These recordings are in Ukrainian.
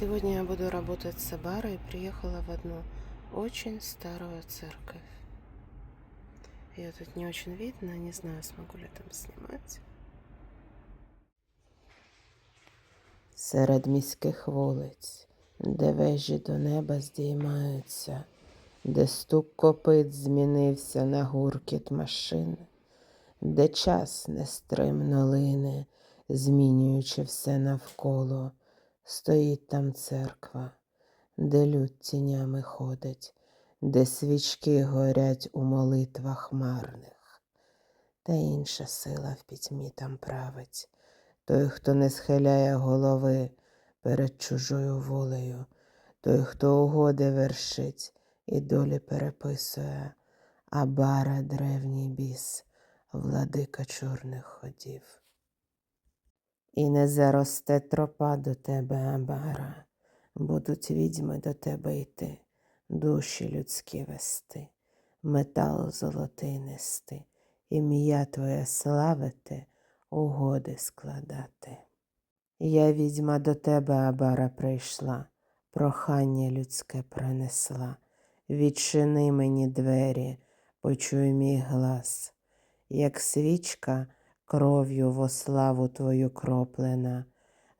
Сегодня я буду работать с Абарой. Приехала в одну очень старую церковь. Ее тут не очень видно, не знаю, смогу ли там снимать. Серед міських вулиць, де вежі до неба здіймаються, де стук копит змінився на гуркіт машин, де час нестримно лине, змінюючи все навколо, стоїть там церква, де люд тінями ходить, де свічки горять у молитвах марних, та інша сила в пітьмі там править. Той, хто не схиляє голови перед чужою волею, той, хто угоди вершить і долі переписує, а бара древній біс, владика чорних ходів. І не заросте тропа до тебе, Абара, будуть відьми до тебе йти, душі людські вести, метал золотий нести, ім'я твоє славити, угоди складати. Я відьма до тебе, Абара, прийшла, прохання людське принесла. Відчини мені двері, почуй мій глас, як свічка кров'ю во славу твою кроплена,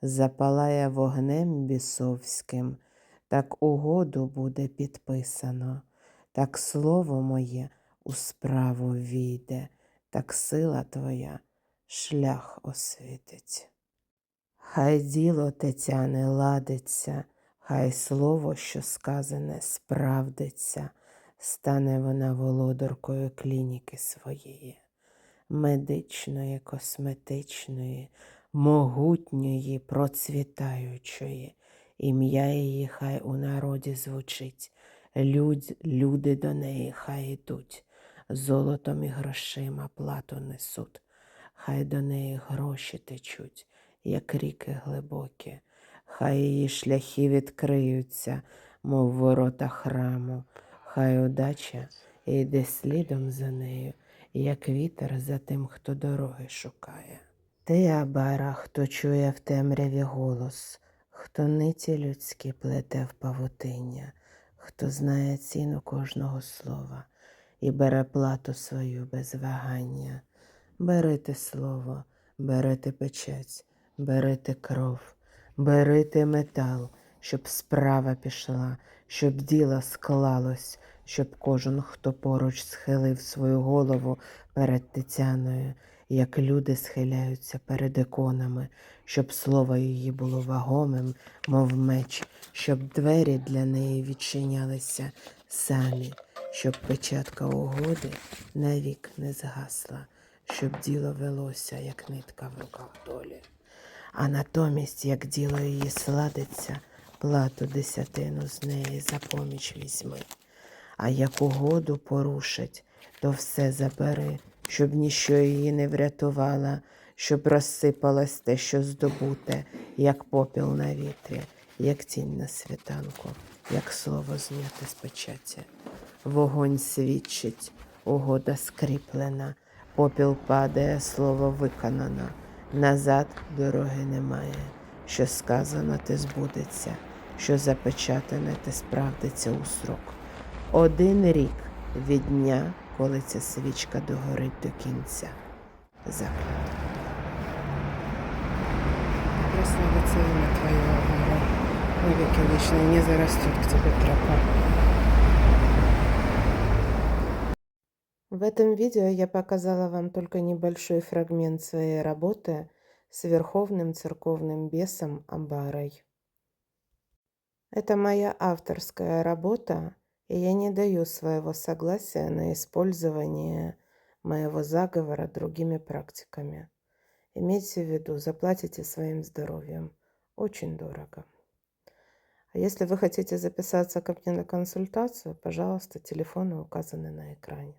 запалає вогнем бісовським, так угоду буде підписано, так слово моє у справу війде, так сила твоя шлях освітить. Хай діло Тетяни ладиться, хай слово, що сказане, справдиться, стане вона володаркою клініки своєї, медичної, косметичної, могутньої, процвітаючої. Ім'я її хай у народі звучить, Людь, люди до неї хай ідуть, золотом і грошима плату несуть, хай до неї гроші течуть, як ріки глибокі, хай її шляхи відкриються, мов ворота храму, хай удача йде слідом за нею, як вітер за тим, хто дороги шукає. Ти, Абара, хто чує в темряві голос, хто ниті людські плете в павутиння, хто знає ціну кожного слова і бере плату свою без вагання. Берете слово, берете печать, берете кров, берете метал, щоб справа пішла, щоб діло склалось, щоб кожен, хто поруч схилив свою голову перед Тетяною, як люди схиляються перед іконами, щоб слово її було вагомим, мов меч, щоб двері для неї відчинялися самі, щоб печатка угоди навік не згасла, щоб діло велося, як нитка в руках долі. А натомість, як діло її сладиться, плату десятину з неї за поміч візьми. А як угоду порушить, то все забери, щоб ніщо її не врятувала, щоб розсипалось те, що здобуте, як попіл на вітрі, як тінь на світанку, як слово зняте з печаті. Вогонь свідчить, угода скріплена, попіл падає, слово виконано. Назад дороги немає. Що сказано, те збудеться, що запечатане, те справдиться у срок. Один рік від дня, коли ця свічка догорить до кінця. Заклад. Прославиться ім'я Твоє, Агара, у віки вічні, не зарастет к тебе тропа. В этом видео я показала вам только небольшой фрагмент своей работы с Верховным Церковным Бесом Абарой. Это моя авторская работа, и я не даю своего согласия на использование моего заговора другими практиками. Имейте в виду, заплатите своим здоровьем. Очень дорого. А если вы хотите записаться ко мне на консультацию, пожалуйста, телефоны указаны на экране.